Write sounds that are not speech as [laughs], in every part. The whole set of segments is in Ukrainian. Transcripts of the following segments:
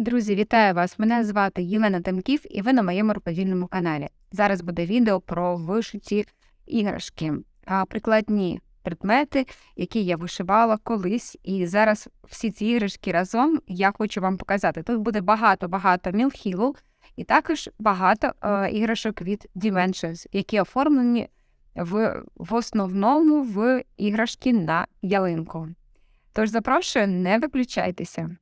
Друзі, вітаю вас! Мене звати Єлена Тамків, і ви на моєму рукодільному каналі. Зараз буде відео про вишиті іграшки, прикладні предмети, які я вишивала колись. І зараз всі ці іграшки разом я хочу вам показати. Тут буде багато-багато мілхілу, і також багато е, іграшок від Dimensions, які оформлені в, в основному в іграшки на ялинку. Тож запрошую, не виключайтеся.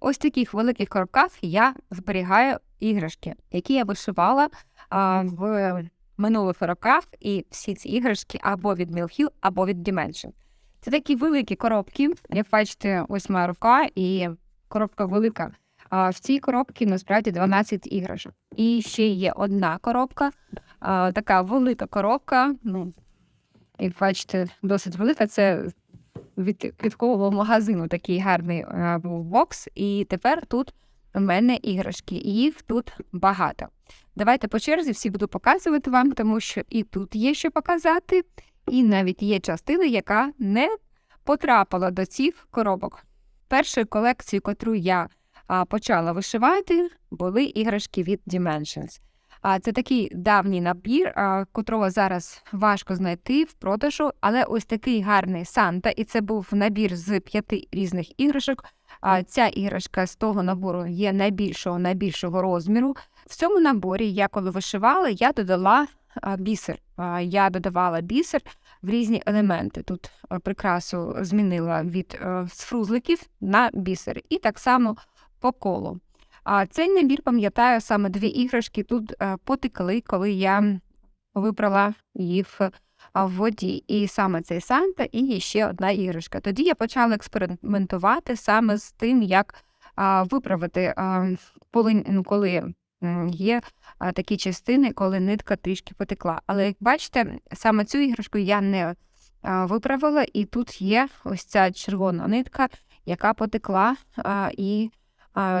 Ось в таких великих коробках я зберігаю іграшки, які я вишивала а, в минулих роках, і всі ці іграшки або від Mill або від Dimension. Це такі великі коробки. Як бачите, ось моя рука і коробка велика. А в цій коробці насправді 12 іграшок. І ще є одна коробка, а, така велика коробка. Ну, як бачите, досить велика. Це від квіткового магазину такий гарний а, був бокс. І тепер тут у мене іграшки, і їх тут багато. Давайте по черзі всі буду показувати вам, тому що і тут є що показати, і навіть є частина, яка не потрапила до цих коробок. Першою колекцією, котру я почала вишивати, були іграшки від Dimensions. А це такий давній набір, котрого зараз важко знайти в продажу, але ось такий гарний Санта, і це був набір з п'яти різних іграшок. Ця іграшка з того набору є найбільшого найбільшого розміру. В цьому наборі я коли вишивала, я додала бісер. Я додавала бісер в різні елементи. Тут прикрасу змінила від а, з фрузликів на бісер, і так само по колу. А цей набір, пам'ятаю, саме дві іграшки тут е, потекли, коли я вибрала їх е, в воді. І саме цей Санта, і ще одна іграшка. Тоді я почала експериментувати саме з тим, як виправити, коли, є такі частини, коли нитка трішки потекла. Але як бачите, саме цю іграшку я не виправила, і тут є ось ця червона нитка, яка потекла і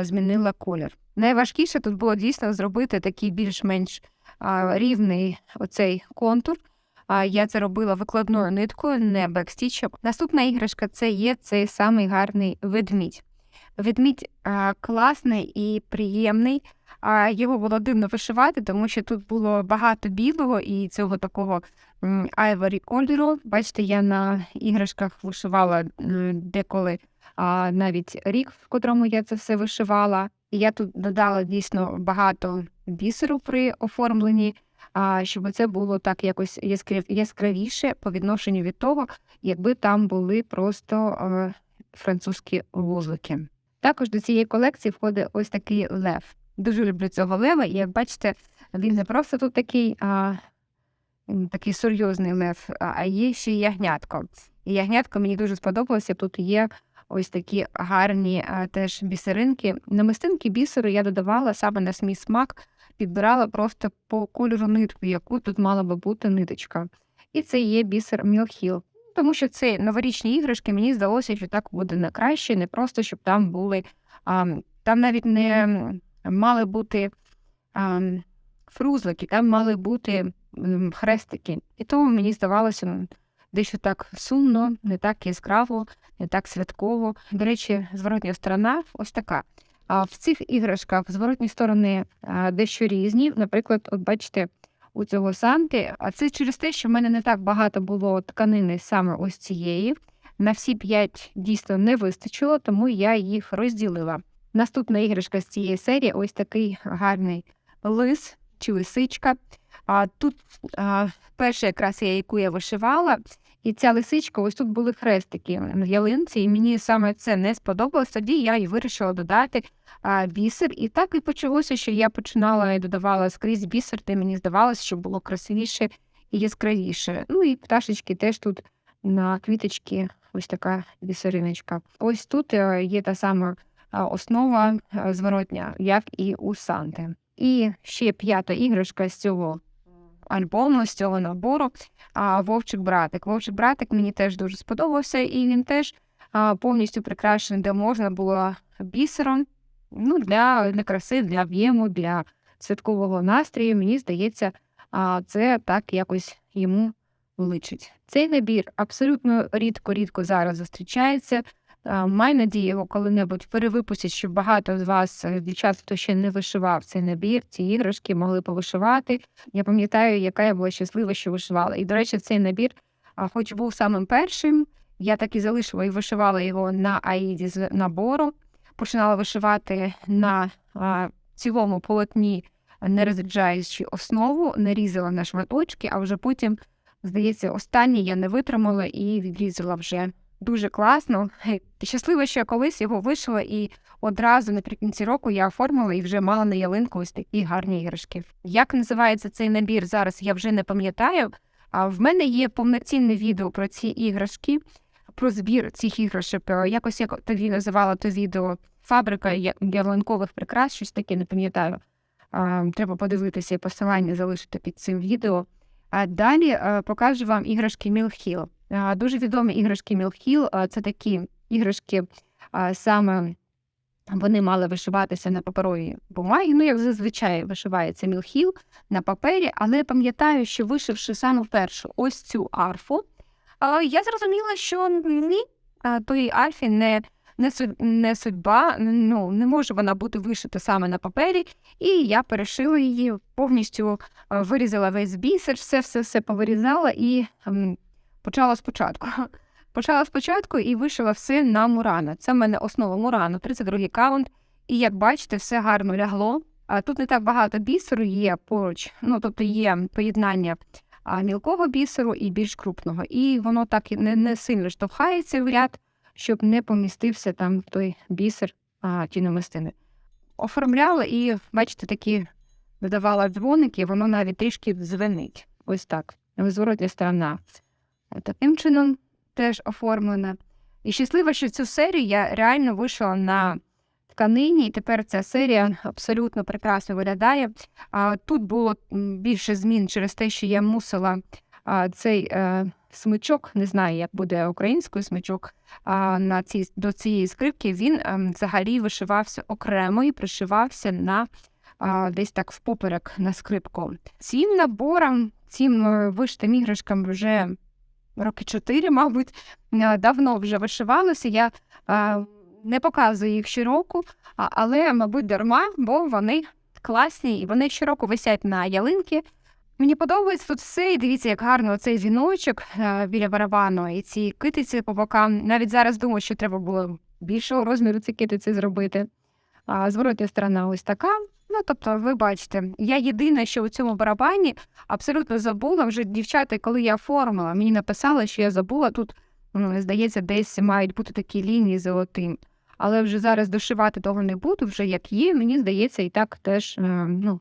змінила колір. Найважкіше тут було дійсно зробити такий більш-менш а, рівний оцей контур. А я це робила викладною ниткою, не бекстічок. Наступна іграшка це є цей самий гарний ведмідь. Ведмідь класний і приємний. А його було дивно вишивати, тому що тут було багато білого і цього такого айворі кольору. Бачите, я на іграшках вишивала деколи а, навіть рік, в котрому я це все вишивала. І я тут додала дійсно багато бісеру при оформленні, а, щоб це було так якось яскрав... яскравіше по відношенню від того, якби там були просто французькі вузлики. Також до цієї колекції входить ось такий лев. Дуже люблю цього лева, і як бачите, він не просто тут такий а, такий серйозний лев, а є ще ягнятко. І ягнятко мені дуже сподобалося. Тут є ось такі гарні а, теж бісеринки. Намистинки бісеру я додавала саме на смій смак, підбирала просто по кольору нитку, яку тут мала би бути ниточка. І це є бісер Мілхіл. Тому що це новорічні іграшки, мені здалося, що так буде не краще, не просто щоб там були. А, Там навіть не мали бути а, фрузлики, там мали бути хрестики. І тому мені здавалося дещо так сумно, не так яскраво, не так святково. До речі, зворотня сторона ось така. А в цих іграшках зворотні сторони дещо різні. Наприклад, от бачите, у цього санти, а це через те, що в мене не так багато було тканини саме ось цієї. На всі п'ять дійсно не вистачило, тому я їх розділила. Наступна іграшка з цієї серії ось такий гарний лис чи лисичка. А Тут а, перша якраз я, яку я вишивала, і ця лисичка, ось тут були хрестики в ялинці, і мені саме це не сподобалось. Тоді я і вирішила додати а, бісер. І так і почалося, що я починала і додавала скрізь бісер, де мені здавалося, що було красивіше і яскравіше. Ну і пташечки теж тут на квіточки, ось така бісериночка. Ось тут е, є та сама основа зворотня, як і у Санти. І ще п'ята іграшка з цього альбому, з цього набору а, Вовчик братик. Вовчик братик мені теж дуже сподобався, і він теж повністю прикрашений, де можна було бісером ну, для, для краси, для об'єму, для святкового настрою, мені здається, це так якось йому личить. Цей набір абсолютно рідко-рідко зараз зустрічається. А, Маю надію, коли-небудь перевипустять, щоб багато з вас, е, дівчат, хто ще не вишивав цей набір, ці іграшки могли повишивати. Я пам'ятаю, яка я була щаслива, що вишивала. І, до речі, цей набір, хоч був самим першим, я так і залишила і вишивала його на аїді з набору. Починала вишивати на а, цілому полотні, не розряджаючи основу, не різала на шматочки, а вже потім, здається, останній я не витримала і відрізала вже дуже класно. Щаслива, що я колись його вишила, і одразу наприкінці року я оформила і вже мала на ялинку ось такі гарні іграшки. Як називається цей набір зараз, я вже не пам'ятаю. А в мене є повноцінне відео про ці іграшки, про збір цих іграшок. Е, Якось я тоді називала то відео Фабрика ялинкових прикрас, щось таке, не пам'ятаю. Треба подивитися і посилання залишити під цим відео. А далі е, покажу вам іграшки Мілхіл. Дуже відомі іграшки Мілхіл. Це такі іграшки, саме вони мали вишиватися на паперовій бумагі. Ну, як зазвичай вишивається Мілхіл на папері, але пам'ятаю, що вишивши саме першу ось цю арфу, я зрозуміла, що ні, тої арфі не, не, судьба, ну, не може вона бути вишита саме на папері, і я перешила її повністю вирізала весь бісер, все, все, все повирізала і почала спочатку. [laughs] Почала спочатку і вишила все на Мурана. Це в мене основа Мурану, 32-й каунт. І як бачите, все гарно лягло. А тут не так багато бісеру є поруч. Ну, тобто є поєднання мілкого бісеру і більш крупного. І воно так не, не сильно штовхається в ряд, щоб не помістився там той бісер а, ті намистини. Оформляла і, бачите, такі додавала дзвоники, воно навіть трішки дзвенить. Ось так. Зворотня сторона. Таким чином теж оформлена. І щаслива, що цю серію я реально вийшла на тканині, і тепер ця серія абсолютно прекрасно виглядає. А тут було більше змін через те, що я мусила цей е, смичок, не знаю, як буде українською смичок, на цій, до цієї скрипки він ем, взагалі вишивався окремо і пришивався на десь так впоперек на скрипку. Цим набором, цим е, вишитим іграшкам вже роки чотири, мабуть, е, давно вже вишивалося. Я е, не показую їх щороку, але, мабуть, дарма, бо вони класні і вони щороку висять на ялинки. Мені подобається тут все, і дивіться, як гарно оцей віночок е, біля барабану, і ці китиці по бокам. Навіть зараз думаю, що треба було більшого розміру ці китиці зробити. А зворотня сторона ось така. Ну, тобто, ви бачите, я єдине, що у цьому барабані абсолютно забула. Вже дівчата, коли я оформила, мені написали, що я забула тут, м, здається, десь мають бути такі лінії золотим. Але вже зараз дошивати того не буду, вже як є, мені здається, і так теж е, ну,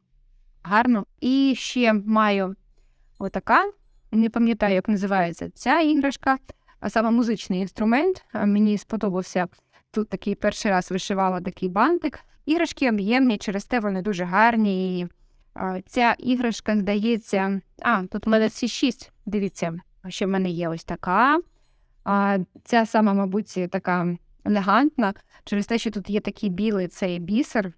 гарно. І ще маю отака, не пам'ятаю, як називається ця іграшка, а саме музичний інструмент. Мені сподобався тут такий перший раз вишивала такий бантик. Іграшки об'ємні, через те вони дуже гарні. І ця іграшка здається. А, тут в мене всі шість. Дивіться, ще в мене є ось така. А, ця сама, мабуть, така елегантна, через те, що тут є такий білий цей бісер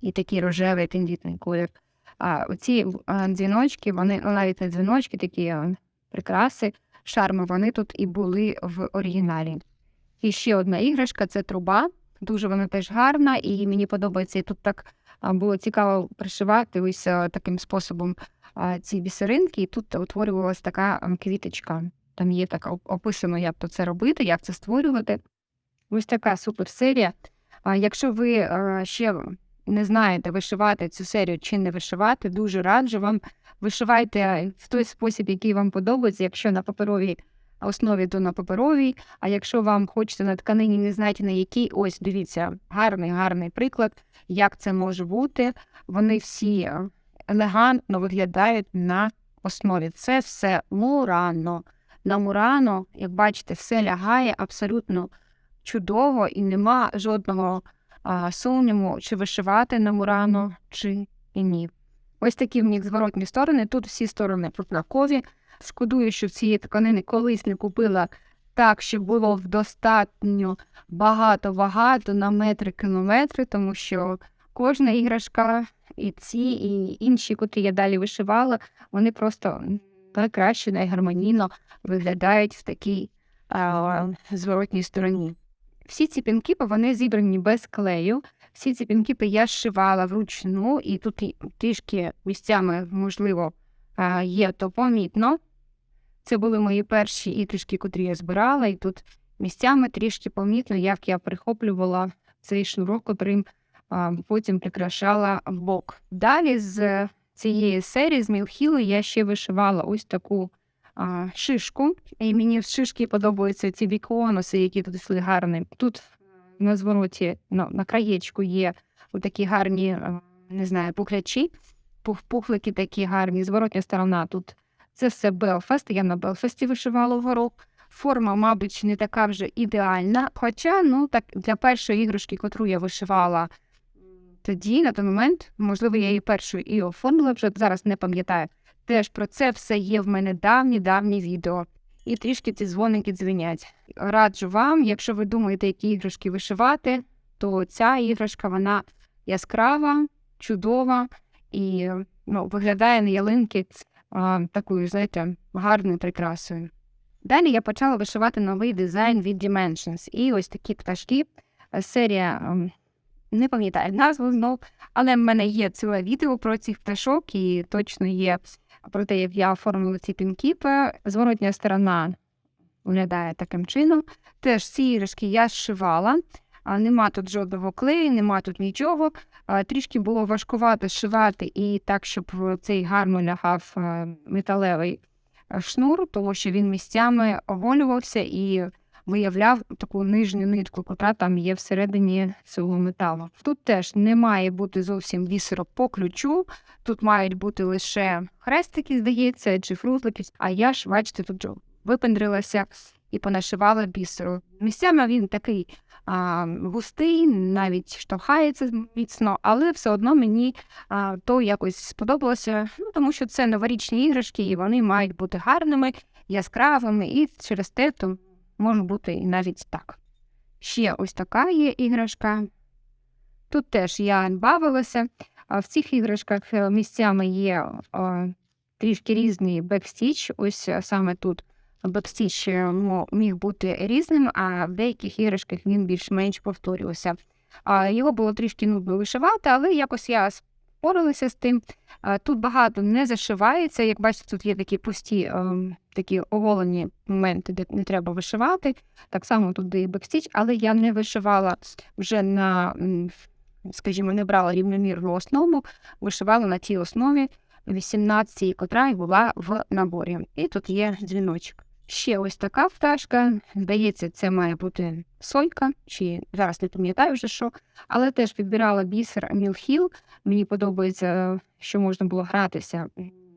і такий рожевий тендітний колір. А оці дзвіночки, вони ну, навіть не дзвіночки, такі прикраси, шарми, вони тут і були в оригіналі. І ще одна іграшка це труба. Дуже вона теж гарна, і мені подобається. І тут так було цікаво пришивати ось таким способом ці бісеринки, і тут утворювалася така квіточка. Там є так описано, як то це робити, як це створювати. Ось така суперсерія. Якщо ви ще не знаєте вишивати цю серію чи не вишивати, дуже раджу вам вишивайте в той спосіб, який вам подобається, якщо на паперовій основі, то на паперовій. А якщо вам хочеться на тканині, не знаєте на якій, ось дивіться, гарний, гарний приклад, як це може бути. Вони всі е, елегантно виглядають на основі. Це все мурано. На мурано, як бачите, все лягає абсолютно чудово і нема жодного а, сумніву, чи вишивати на мурано, чи і ні. Ось такі в них зворотні сторони. Тут всі сторони однакові. Шкодую, що цієї тканини колись не купила так, щоб було достатньо багато-багато на метри кілометри, тому що кожна іграшка, і ці, і інші, котрі я далі вишивала, вони просто найкраще, найгармонійно виглядають в такій а, зворотній стороні. Всі ці пінкіпи вони зібрані без клею. Всі ці пінкіпи я зшивала вручну, і тут трішки місцями, можливо, є то помітно. Це були мої перші іграшки, котрі я збирала, і тут місцями трішки помітно, як я прихоплювала цей шнурок, котрим потім прикрашала бок. Далі з цієї серії з Мілхілу я ще вишивала ось таку а, шишку. І мені в шишки подобаються ці біконуси, які тут йшли гарні. Тут на звороті, ну, на краєчку є такі гарні, не знаю, пухлячі, пух, пухлики такі гарні. Зворотня сторона тут це все Белфаст. Я на Белфасті вишивала вгору. Форма, мабуть, не така вже ідеальна. Хоча, ну так, для першої іграшки, котру я вишивала тоді, на той момент, можливо, я її першою і оформила, вже зараз не пам'ятаю. Теж про це все є в мене давні-давні відео. І трішки ці дзвоники дзвенять. Раджу вам, якщо ви думаєте, які іграшки вишивати, то ця іграшка вона яскрава, чудова і ну, виглядає на ялинки а, такою, знаєте, гарною прикрасою. Далі я почала вишивати новий дизайн від Dimensions. І ось такі пташки. Серія ем, не пам'ятаю назву знов, але в мене є ціле відео про цих пташок, і точно є про те, як я оформила ці пінкіпи. Зворотня сторона виглядає таким чином. Теж ці іграшки я зшивала. Нема тут жодного клею, нема тут нічого. Трішки було важкувато зшивати і так, щоб цей гарно лягав е, металевий е, шнур, тому що він місцями оголювався і виявляв таку нижню нитку, яка там є всередині цього металу. Тут теж не має бути зовсім бісерок по ключу. Тут мають бути лише хрестики, здається, чи фрузлики. А я ж, бачите, тут випендрилася і понашивала бісеру. Місцями він такий а, густий, навіть штовхається міцно, але все одно мені а, то якось сподобалося, ну, тому що це новорічні іграшки, і вони мають бути гарними, яскравими, і через те то може бути і навіть так. Ще ось така є іграшка. Тут теж я бавилася. В цих іграшках е, місцями є а, трішки різний бекстіч. Ось е, саме тут бекстіч е, міг бути різним, а в деяких іграшках він більш-менш повторювався. А, його було трішки нудно вишивати, але якось я споралася з тим. Тут багато не зашивається. Як бачите, тут є такі пусті, ем, такі оголені моменти, де не треба вишивати. Так само тут є бекстіч, але я не вишивала вже на, скажімо, не брала рівномірну основу, вишивала на тій основі 18, котра була в наборі. І тут є дзвіночок. Ще ось така пташка. Здається, це має бути сойка, чи зараз не пам'ятаю вже що, але теж підбирала бісер Мілхіл. Мені подобається, що можна було гратися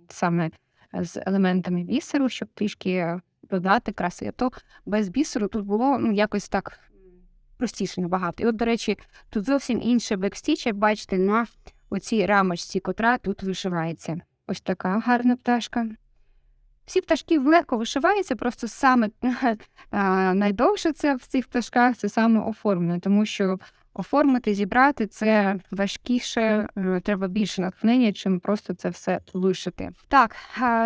саме з елементами бісеру, щоб трішки додати краси. То без бісеру тут було ну, якось так простіше набагато. І от, до речі, тут зовсім інше бекстіч, як бачите, на оцій рамочці, котра тут вишивається. Ось така гарна пташка. Всі пташки легко вишиваються, просто саме [laughs] найдовше це в цих пташках це саме оформлення, тому що оформити, зібрати це важкіше, е, треба більше натхнення, чим просто це все вишити. Так,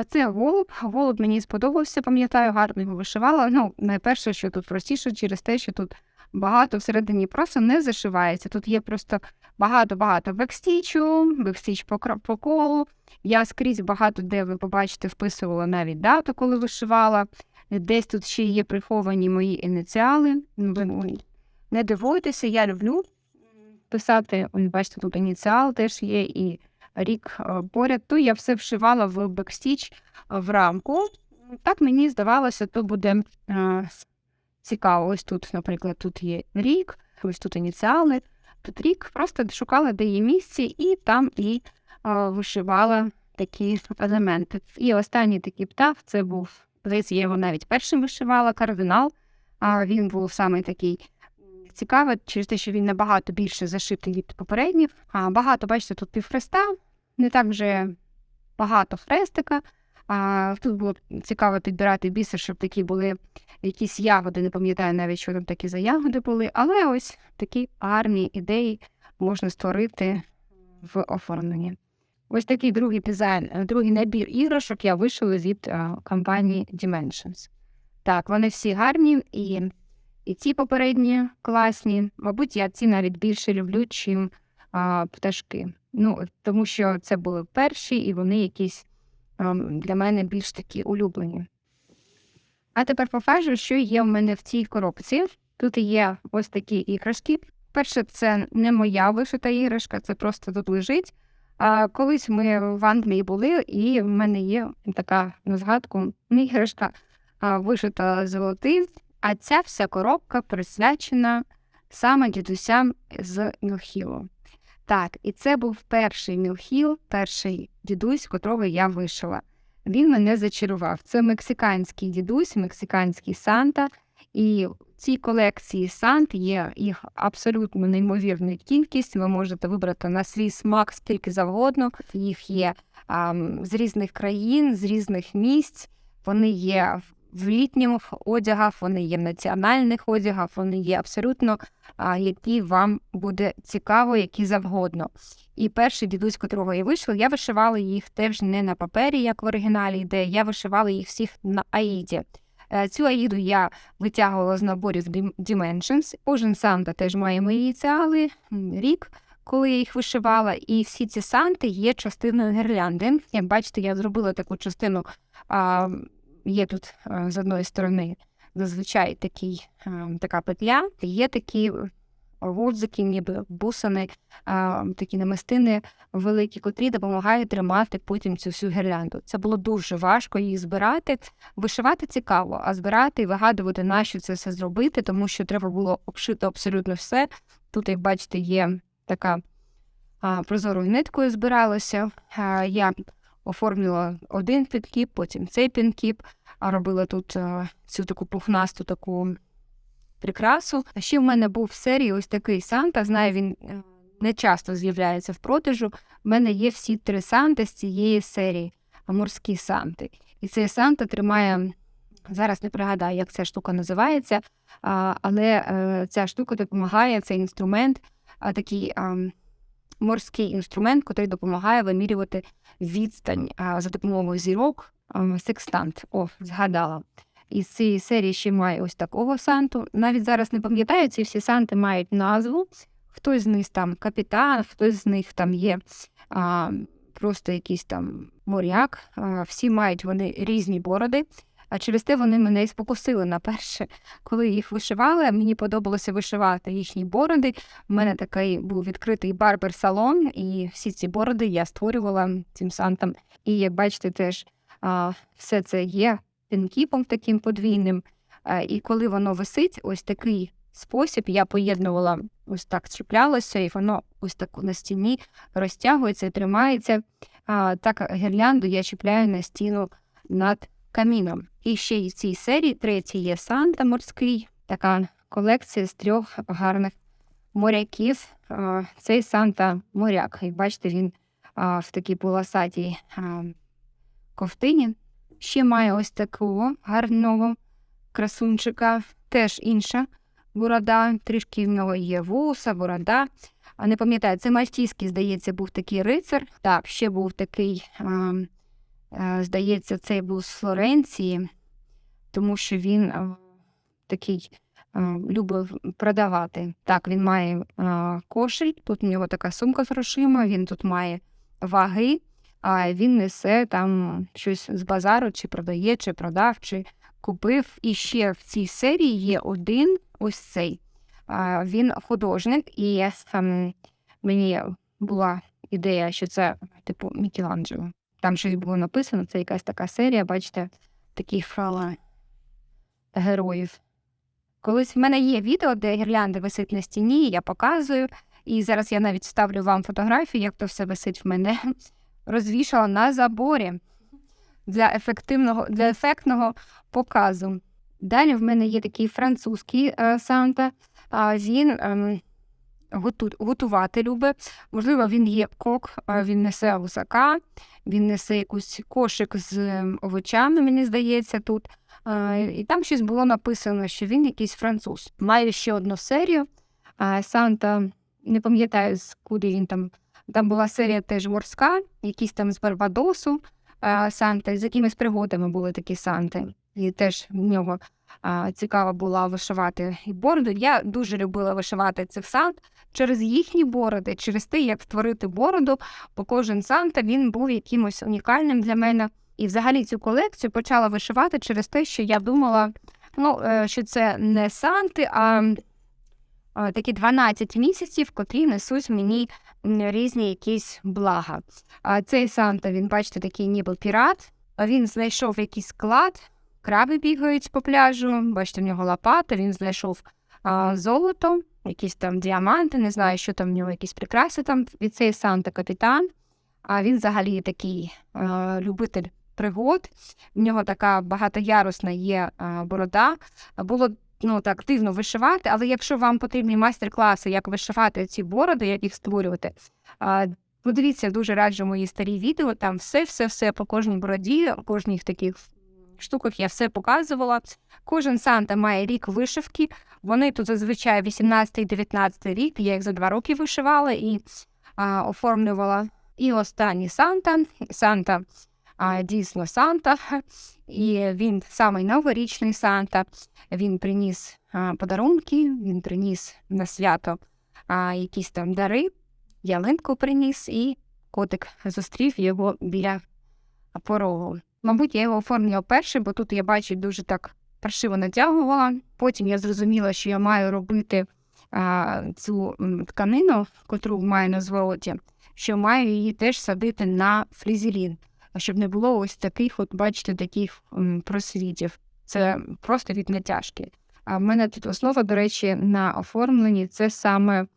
це голуб. Голуб мені сподобався, пам'ятаю, гарно його вишивала. Ну, найперше, що тут простіше, через те, що тут багато всередині просто не зашивається. Тут є просто багато-багато бекстічу, бекстіч по, по колу. Я скрізь багато де ви побачите, вписувала навіть дату, коли вишивала. Десь тут ще є приховані мої ініціали. Не дивуйтеся, я люблю писати. Бачите, тут ініціал теж є і рік е, поряд. То я все вшивала в бекстіч е, в рамку. Так мені здавалося, то буде е, цікаво. Ось тут, наприклад, тут є рік, ось тут ініціали, тут рік. Просто шукала, де є місце, і там і е, вишивала такі елементи. І останній такий птах це був, здається, я його навіть першим вишивала, кардинал. А він був саме такий цікавий, через те, що він набагато більше зашитий від попередніх. А багато, бачите, тут півхреста, не так вже багато хрестика. А тут було цікаво підбирати бісер, щоб такі були якісь ягоди, не пам'ятаю навіть, що там такі за ягоди були, але ось такі гарні ідеї можна створити в оформленні. Ось такий другий дизайн, е, другий набір іграшок я вишила від е, компанії Dimensions. Так, вони всі гарні і, і ці попередні класні. Мабуть, я ці навіть більше люблю, чим а, пташки. Ну, тому що це були перші, і вони якісь для мене більш такі улюблені. А тепер покажу, що є в мене в цій коробці. Тут є ось такі іграшки. Перше, це не моя вишита іграшка, це просто тут лежить. А колись ми в Англії були, і в мене є така на згадку іграшка вишита золотим. А ця вся коробка присвячена саме дідусям з Мілхілу. Так, і це був перший Мілхіл, перший дідусь, котрого я вишила. Він мене зачарував. Це мексиканський дідусь, мексиканський Санта. І в цій колекції Сант є їх абсолютно неймовірна кількість. Ви можете вибрати на свій смак скільки завгодно. Їх є а, з різних країн, з різних місць. Вони є в літніх одягах, вони є в національних одягах, вони є абсолютно які вам буде цікаво, які завгодно. І перший дідусь, котрого я вийшла, я вишивала їх теж не на папері, як в оригіналі йде, я вишивала їх всіх на Аїді. Е, Цю аїду я витягувала з наборів Dim- Dimensions. Кожен Санта теж має мої ініціали, рік, коли я їх вишивала. І всі ці санти є частиною гірлянди. Як бачите, я зробила таку частину. А, є тут з одної сторони зазвичай такий, така петля, є такі гудзики, ніби бусини, такі намистини великі, котрі допомагають тримати потім цю всю гірлянду. Це було дуже важко їх збирати. Вишивати цікаво, а збирати і вигадувати, на що це все зробити, тому що треба було обшити абсолютно все. Тут, як бачите, є така прозорою ниткою збиралося. Я оформила один підкіп, потім цей пінкіп, а робила тут а, цю таку пухнасту таку прикрасу. А ще в мене був в серії ось такий Санта. Знаю, він е, не часто з'являється в продажу. В мене є всі три Санти з цієї серії, морські Санти. І цей Санта тримає. Зараз не пригадаю, як ця штука називається, але е, ця штука допомагає, цей інструмент, такий морський інструмент, який допомагає вимірювати відстань за допомогою зірок. Секстант. О, згадала. Із цієї серії ще має ось такого санту. Навіть зараз не пам'ятаю, ці всі санти мають назву. Хтось з них там капітан, хтось з них там є а, просто якийсь там моряк. А, всі мають вони різні бороди. А через те вони мене і спокусили на перше, коли їх вишивали. Мені подобалося вишивати їхні бороди. У мене такий був відкритий барбер-салон, і всі ці бороди я створювала цим сантам. І як бачите, теж а, все це є пінкіпом таким подвійним. А, і коли воно висить, ось такий спосіб я поєднувала, ось так чіплялося, і воно ось так на стіні розтягується і тримається. А, так гірлянду я чіпляю на стіну над каміном. І ще й в цій серії третій є Санта морський, така колекція з трьох гарних моряків. Цей Санта моряк. І бачите, він в такій полосатій ковтині. Ще має ось такого гарного красунчика, теж інша борода, трішки в нього є вуса, борода. А не пам'ятаю, це мальтійський, здається, був такий рицар. Так, ще був такий, здається, цей був з Флоренції, тому що він такий любив продавати. Так, він має кошель, тут у нього така сумка з грошима, він тут має ваги, а він несе там щось з базару, чи продає, чи продав, чи купив. І ще в цій серії є один ось цей. Він художник, і ем, мені була ідея, що це типу Мікеланджело. Там щось було написано, це якась така серія, бачите, таких фрала героїв. Колись в мене є відео, де гірлянда висить на стіні, я показую. І зараз я навіть ставлю вам фотографію, як то все висить в мене. Розвішала на заборі для ефективного, для ефектного показу. Далі в мене є такий французький е, Санта. А він готу, готувати любить. Можливо, він є кок, він несе гусака, він несе якийсь кошик з ем, овочами, мені здається, тут. І там щось було написано, що він якийсь француз. Має ще одну серію. Санта не пам'ятаю, з куди він там. Там була серія теж морська, якісь там з Барбадосу Санта, з якимись пригодами були такі Санти. І теж в нього а, цікаво було вишивати і бороду. Я дуже любила вишивати цих сант через їхні бороди, через те, як створити бороду, бо кожен Санта він був якимось унікальним для мене. І взагалі цю колекцію почала вишивати через те, що я думала, ну, е, що це не Санти, а такі 12 місяців, котрі несуть мені різні якісь блага. А цей Санта, він, бачите, такий ніби пірат. Він знайшов якийсь склад, краби бігають по пляжу, бачите, в нього лопата, він знайшов а, золото, якісь там діаманти, не знаю, що там в нього, якісь прикраси там. І цей Санта капітан. А він взагалі такий а, любитель пригод. В нього така багатоярусна є а, борода. Було ну так дивно вишивати, але якщо вам потрібні майстер-класи, як вишивати ці бороди, як їх створювати, а, подивіться дуже раджу мої старі відео. Там все, все, все по кожній бороді, кожній таких штуках я все показувала. Кожен Санта має рік вишивки. Вони тут зазвичай 18-19 рік. Я їх за два роки вишивала і а, оформлювала. І останній Санта. Санта а, дійсно Санта. І він самий новорічний Санта. Він приніс а, подарунки, він приніс на свято а, якісь там дари, ялинку приніс, і котик зустрів його біля порогу. Мабуть, я його оформлювала перший, бо тут я бачу дуже так паршиво натягувала. Потім я зрозуміла, що я маю робити а, цю тканину, котру маю на звороті, що маю її теж садити на флізелін, щоб не було ось таких, от бачите, таких просвітів. Це просто від натяжки. А в мене тут основа, до речі, на оформленні це саме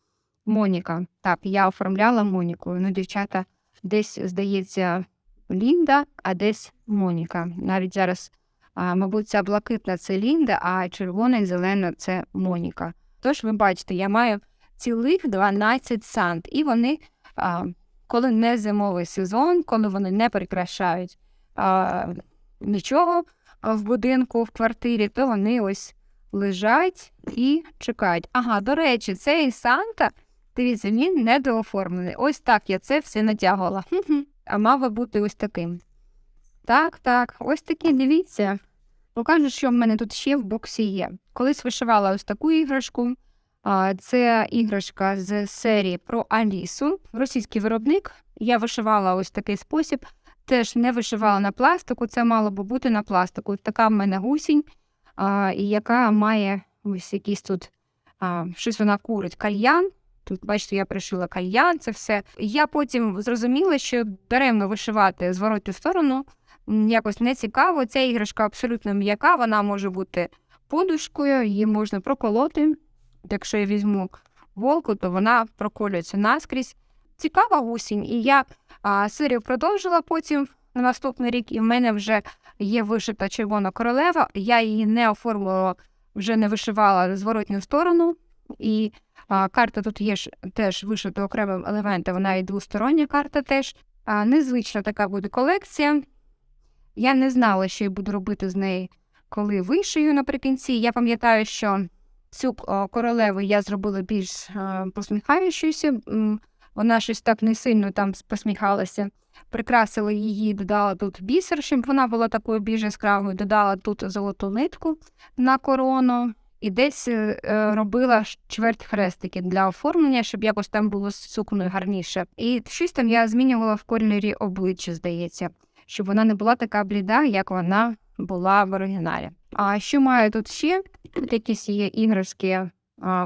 Моніка. Так, я оформляла Моніку. Ну, дівчата, десь, здається, Лінда, а десь Моніка. Навіть зараз, мабуть, ця блакитна це Лінда, а червона і зелена це Моніка. Тож, ви бачите, я маю цілих 12 сант, і вони, коли не зимовий сезон, коли вони не прикрашають нічого в будинку, в квартирі, то вони ось лежать і чекають. Ага, до речі, цей Санта, дивіться, він недооформлений. Ось так я це все натягувала. А мав би бути ось таким. Так, так, ось такі, дивіться. Покажу, що в мене тут ще в боксі є. Колись вишивала ось таку іграшку. Це іграшка з серії про Алісу. Російський виробник. Я вишивала ось такий спосіб. Теж не вишивала на пластику, це мало би бути на пластику. Така в мене гусінь, яка має ось якийсь тут щось вона курить кальян. Тут, бачите, я пришила кальян, це все. Я потім зрозуміла, що даремно вишивати зворотню сторону якось не цікаво. Ця іграшка абсолютно м'яка, вона може бути подушкою, її можна проколоти. Якщо я візьму волку, то вона проколюється наскрізь. Цікава гусінь. І я а, серію продовжила потім на наступний рік, і в мене вже є вишита червона королева. Я її не оформила, вже не вишивала зворотню сторону. І карта тут є ж теж вишита окремим елементом, вона і двостороння карта теж. Незвична така буде колекція. Я не знала, що я буду робити з неї, коли вишию наприкінці. Я пам'ятаю, що цю королеву я зробила більш е, посміхаючуюся. Вона щось так не сильно там посміхалася. Прикрасила її, додала тут бісер, щоб вона була такою більш яскравою, додала тут золоту нитку на корону. І десь е, е, робила чверть хрестики для оформлення, щоб якось там було сукною гарніше. І щось там я змінювала в кольорі обличчя, здається, щоб вона не була така бліда, як вона була в оригіналі. А що маю тут ще? Тут якісь є іграшки,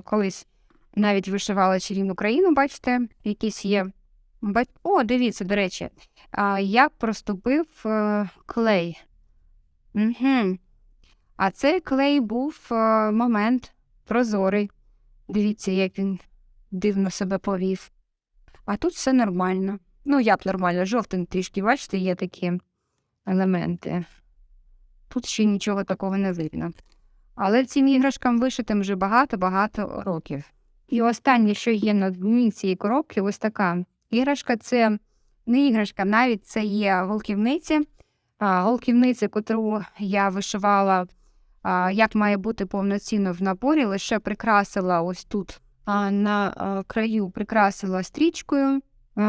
колись навіть вишивала чарівну країну, бачите, якісь є. О, дивіться, до речі, як проступив е, клей. Угу. А цей клей був е, момент прозорий. Дивіться, як він дивно себе повів. А тут все нормально. Ну, як нормально, жовтим трішки, бачите, є такі елементи. Тут ще нічого такого не видно. Але цим іграшкам вишитим вже багато-багато років. І останнє, що є на дні цієї коробки, ось така іграшка це не іграшка, навіть це є голківниця. Голківниця, котру я вишивала, як має бути повноцінно в наборі, лише прикрасила ось тут на краю прикрасила стрічкою.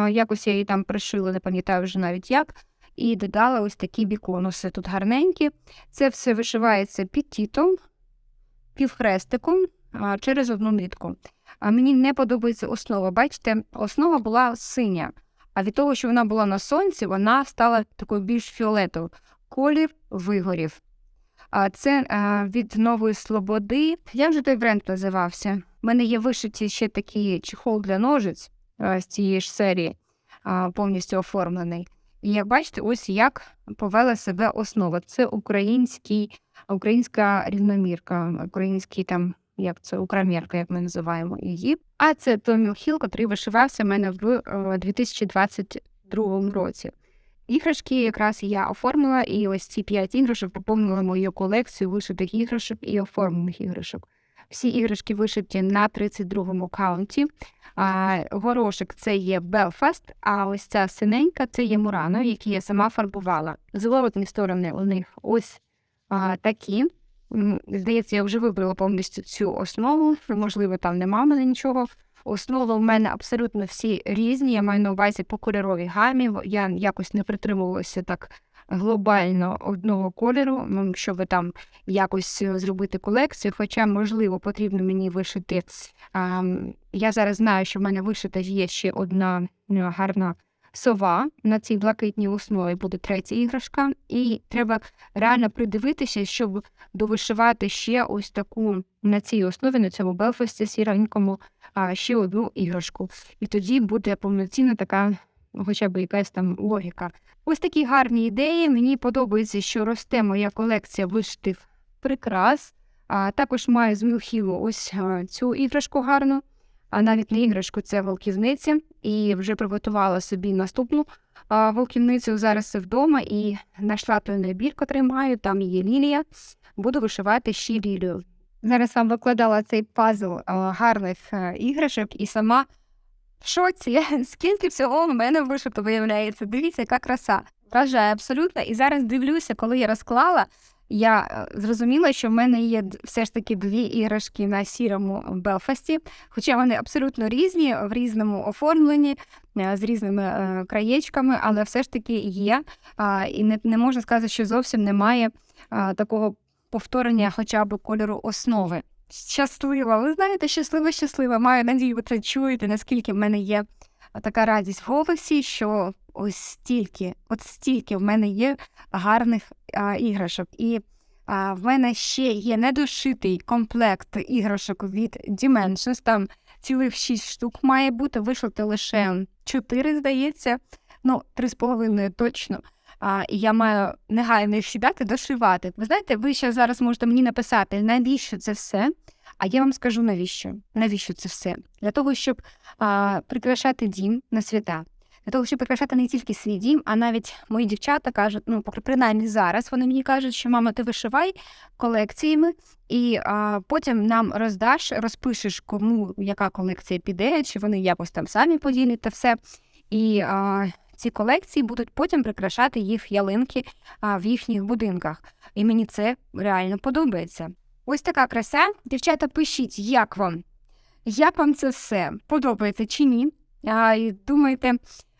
Якось я її там пришила, не пам'ятаю вже навіть як. І додала ось такі біконуси тут гарненькі. Це все вишивається під тітом, півхрестиком через одну нитку. А мені не подобається основа. Бачите, основа була синя, а від того, що вона була на сонці, вона стала такою більш фіолетовою. Колір вигорів. А це а, від нової слободи. Як же той бренд називався? У мене є вишиті ще такий чехол для ножиць а, з цієї ж серії, повністю оформлений. І як бачите, ось як повела себе основа. Це український, українська рівномірка, український там, як це, украмірка, як ми називаємо її. А це Томі Хіл, який вишивався в мене в е, 2022 році. Іграшки якраз я оформила, і ось ці п'ять іграшок поповнили мою колекцію вишитих іграшок і оформлених іграшок. Всі іграшки вишиті на 32-му каунті. А, горошик це є Белфаст, а ось ця синенька це є Мурано, які я сама фарбувала. Зворотні сторони у них ось а, такі. Здається, я вже вибрала повністю цю основу. Можливо, там нема мене нічого. Основи в мене абсолютно всі різні. Я маю на увазі по кольоровій гамі. Я якось не притримувалася так глобально одного кольору, щоб там якось е, зробити колекцію. Хоча, можливо, потрібно мені вишити. Я зараз знаю, що в мене вишита є ще одна е, гарна сова. На цій блакитній основі буде третя іграшка. І треба реально придивитися, щоб довишивати ще ось таку на цій основі, на цьому белфасті сіренькому, а, ще одну іграшку. І тоді буде повноцінна така, хоча б якась там логіка. Ось такі гарні ідеї. Мені подобається, що росте моя колекція вишитих прикрас. А також маю з Мілхілу ось цю іграшку гарну, а навіть не іграшку, це волківниця. І вже приготувала собі наступну волківницю. Зараз вдома і знайшла той набір, котрий маю. Там є лілія. Буду вишивати ще лілію. Зараз вам викладала цей пазл гарних а, іграшок і сама в шоці, [laughs] скільки всього в мене вишито виявляється. Дивіться, яка краса. Вражає абсолютно. І зараз дивлюся, коли я розклала, я е, зрозуміла, що в мене є все ж таки дві іграшки на сірому Белфасті, хоча вони абсолютно різні, в різному оформленні, е, з різними е, краєчками, але все ж таки є. І не, не можна сказати, що зовсім немає такого повторення хоча б кольору основи. Щаслива, ви знаєте, щаслива, щаслива. Маю надію, ви це чуєте, наскільки в мене є така радість в голосі, що ось стільки, от стільки в мене є гарних а, іграшок. І а, в мене ще є недошитий комплект іграшок від Dimensions. Там цілих шість штук має бути. Вийшло лише чотири, здається. Ну, три з половиною точно. А, і я маю негайно їх сідати, дошивати. Ви знаєте, ви ще зараз можете мені написати, навіщо це все? А я вам скажу навіщо? Навіщо це все? Для того, щоб а, прикрашати дім на свята. Для того, щоб прикрашати не тільки свій дім, а навіть мої дівчата кажуть, ну, принаймні зараз вони мені кажуть, що мама, ти вишивай колекціями, і а, потім нам роздаш, розпишеш, кому яка колекція піде, чи вони якось там самі поділять та все. І а, ці колекції будуть потім прикрашати їх ялинки а, в їхніх будинках. І мені це реально подобається. Ось така краса. Дівчата, пишіть, як вам? Як вам це все? Подобається чи ні? А, і думаєте,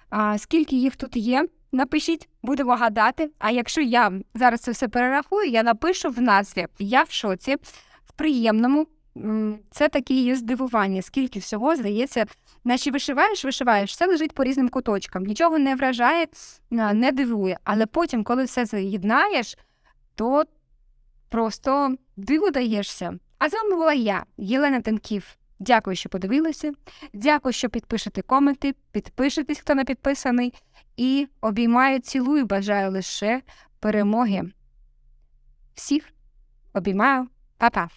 а, скільки їх тут є? Напишіть, будемо гадати. А якщо я зараз це все перерахую, я напишу в назві. Я в шоці, в приємному. Це таке є здивування, скільки всього здається. Наче вишиваєш, вишиваєш, все лежить по різним куточкам, нічого не вражає, не дивує. Але потім, коли все заєднаєш, то просто диву даєшся. А з вами була я, Єлена Тенків. Дякую, що подивилися. Дякую, що підпишете коменти, підпишетесь, хто не підписаний. І обіймаю, цілую, бажаю лише перемоги. Всіх обіймаю, Па-па!